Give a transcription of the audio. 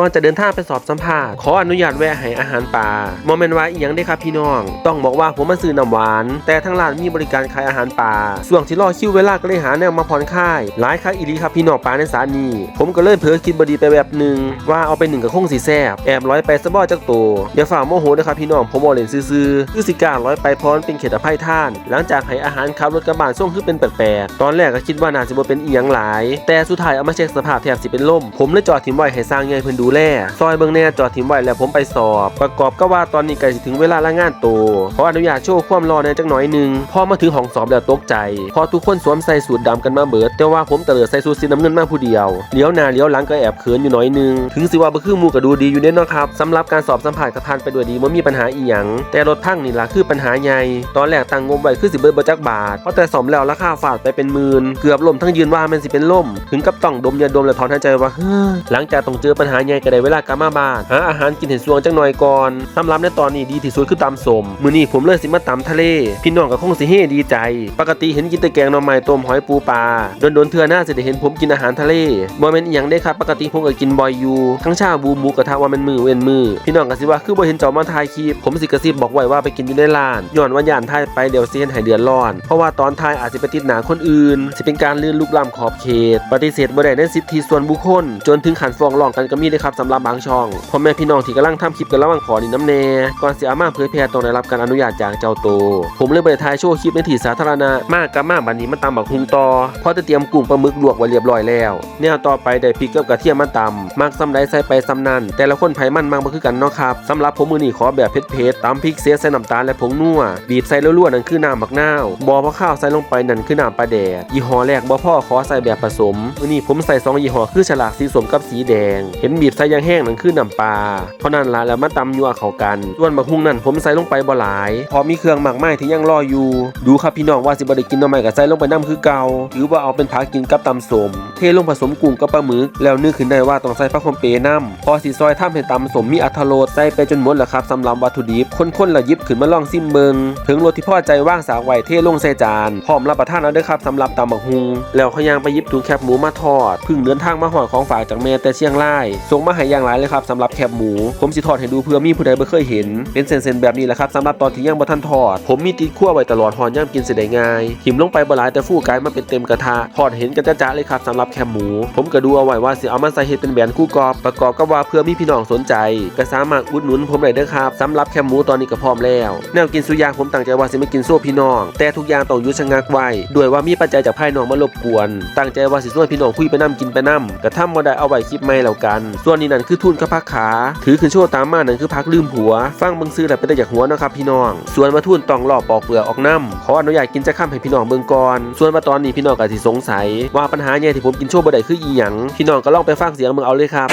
ก่อนจะเดินทางไปสอบสัมภาษณ์ขออนุญาตแวะให้อาหารป่าโมเมนต์ว่าอีหยังได้ครับพี่น้อง ต้องบอกว่าผมมาซื้อน้ำหวาน แต่ทางร้านมีบริการขายอาหารป่าส่วงที่รอคิวเวลาก็เลยหาแนวมาผ่อนคลายหลายครั้งอีลีครับพี่น้องป่าในสานีผมก็เลยเผลอคิดบดีไปแบบหนึ่งว่าเอาไปหนึ่งกับคงสีแซบแอบร้อยไปสะบอจักโตวอย่าฝ่าโมโหนะครับพี่น้องผมบอกเล่นซื่อๆคือสิการ้อยไปพร้อนเป็นเขตอภัยท่าน หลังจากให้อาหารขับรถกระบะส่งคือเป็นแปลกๆตอนแรกก็คิดว่าน่าจะบ่เป็นอีหยังหลาย แต่สุดท้ายเอามาเช็คสภาพแทบสิเป็นล่มผมเลยจอดทิ้งไว้ให้สร้างใหญ่เพิ่นดูแลซอยเบิ่งแน่จอดทิ้งไว้แล้วผมไปสอบ ประกอบก็ว่าตอนนี้ใกล้สิถึงเวลาละงานโตวขออนุญาตโชว์ความรอในจักหน่อยหนึงพอมาถึงห้องสอบแล้วตกใจ พอทุกคนสวมใส่สูทดำกันมาเบิด แต่ว่าผมเตลิดใส่สูทสีน้ำเงินมาผู้เดียวเลี้ยวหน้าเลี้ยวหลังก็แอบเขินอยู่หน่อยนึงถึงสิว่าบ่คือมู่ก็ดูดีอยู่เด้นะครับสำหรับการสอบสัมภาษณ์ก็ผ่านไปด้วยดีบ่มีปัญหาอีหยังแต่รถพังนี่ล่ะคือปัญหาใหญ่ตอนแรกตังงบไว้คือสิเบิดบ่จักบาทเพราะแต่สอมแล้วราคาฟาดไปเป็นหมื่นเกือบล่มทั้งยืนว่ามันสิเป็นล่ม ถึงกับต้องดมยาดมและถอนหายใจว่าหลังจากต้องเจอปัญหาใหญ่ก็ได้เวลากลับมาบ้านหาอาหารกินเห็นสวงจังหน่อยก่อนสำหรับในตอนนี้ดีที่สุดคือตำสมมื้อนี้ผมเลยสิมาตำทะเล พี่น้องก็คงสิเฮดีใจ ปกติเห็นกินแต่แกงหน่อไม้ต้มหอยปูปลาโดนๆเทื่อหน้าสิได้เห็นผมกินอาหารทะเลบ่แม่นอีหยังได้ครับปกติผมก็กินบ่อยอยู่ทั้งชาบูหมูกระทะว่ามันมือเว้นมือพี่น้องก็สิว่าคือบ่เห็นเจ้ามาถ่ายคลิปผมสิกระซิบบอกไว้ว่าไปกินอยู่ในร้านย้อนว่าย่านถ่ายไปเดี๋ยวสิเฮ็ดให้เดือดร้อน เพราะว่าตอนถ่ายอาจจะไปติดหนาคนอื่นสิเป็นการลื่นลุกล้ำขอบเขต ปฏิเสธบ่ได้ในสิทธิส่วนบุคคล จนถึงขันฟ้องร้องกันก็มีเลยครับสำหรับบางช่องพ่อแม่พี่น้องที่กำลังทำคลิปกันระหว่างขอนี่น้ำแน่ก่อนเสิเอามาเผยแพร่ต้องได้รับการอนุญาตจากเจ้าโตผมเลยไปถ่ายโชว์คลิปในที่สาธารณะมากกับมากบัดนี้มาตำบักฮุงต่อเพราะจะเตรียมกุ้งปลาหมึกลวกไว้เรียบร้อยแล้วแนวต่อไปได้พริกกับกระเทียมมาตำมักซ้ำใดใส่ไปซ้ำนั่นแต่ละคนไผมันมักบ่คือกันเนาะครับสำหรับผมมือนี้ขอแบบเผ็ดๆตำพริกเสียใส่น้ำตาลและผงนัวบีบใส่รั่วๆนั่นคือน้ำบักนาวบอพอข้าวใส่ลงไปนั่นคือน้ำปลาแดดยี่ห้อแรกบ่พ่อขอใส่แบบผสมมือนี้ผมใส่สองยี่ห้อคือฉลากสีสมกับสีแดงเห็นบีบใส่ยังแห้งนั่นคือน้ำปลาเพรานั้นละแล้วมาตำยัวเข้ากัน ส่วนบักฮุงนั่นผมใส่ลงไปบ่หลาย พอมีเครื่องหมักไม้ที่ยังรออยู่ ดูครับพี่น้องว่าสิบได้กินหน่อไม้กับใส่ลงไปน้ำคือเก่าหรือว่าเอาเป็นผักกินกับตำสม เทลงผสมกุ้งกับปลาหมึกแล้วนึกขึ้นได้ว่าต้องใส่ผักคอมเปน้ำพอสีซอยทำให้ตำสมมีอัตรสใส่ไปจนหมดแล้วครับสำหรับวัตถุดิบคนๆละหยิบขึ้นมาลองซิมเบิงถึงรสที่พ่อใจว่างสากไว้เทลงใส่จานพร้อมรับประทานเอาเด้อครับสำหรับตำบักฮุงแล้วขยังไปยิบถุงแคบหมูมาทอดพึ่งเดินทางมาหอดของฝากจากแม่แต่เชียงรายส่งมาให้อย่างหลายเลยครับสำหรับแคบหมู ผมสิทอดให้ดูเพื่อมีผู้ใดบ่เคยเห็น เป็นเส้นๆแบบนี้แหละครับสำหรับตอนที่ยังบ่ทันทอด ผมมีติดขั้วไว้ตลอดหอนย่ำกินเสได้ง่ายหิมลงไปบ่หลายแต่ฟูกลายมาเป็นเต็มกระทะทอดเห็นกันจ้าๆเลยครับสำหรับแคบหมู ผมก็ดูเอาไว้ว่าสิเอามาใส่เฮ็ดเป็นแบนคู่กรอบประกอบกับว่าเพื่อมีพี่น้องสนใจก็สามารถอุดหนุนผมได้เด้อครับสำหรับแคบหมูตอนนี้ก็พร้อมแล้วแนวกินสุยางผมตั้งใจว่าสิไม่กินโซ่พี่น้อง แต่ทุกอย่างต้องยุชะงักไว้ด้วยว่ามีปัจจัยจากภายนอกมารบกวน ตั้งใจว่าสิช่วยพี่น้องคุยไปนํกินไปนํกระทำบ่ได้เอาไว้คลิปไม่แล้วกันสวนนี้นั่นคือทุนกับพักขา ถือขึ้นโชว์ตามมานั่นคือพักลืมหัว ฟังเบิ่งซื้อแล้วเป็นได้จากหัวนะครับพี่น้อง ส่วนมาทุนต้องรอบปอกเปลือกออกน้ำขออนุญาตกินจะข้ามให้พี่น้องเบิ่งก่อน ส่วนมาตอนนี้พี่น้องก็สิสงสัย ว่าปัญหาใหญ่ที่ผมกินโชว์บ่ได้คืออีหยังพี่น้องก็ลองไปฟังเสียงเมืองเอาเลยครับ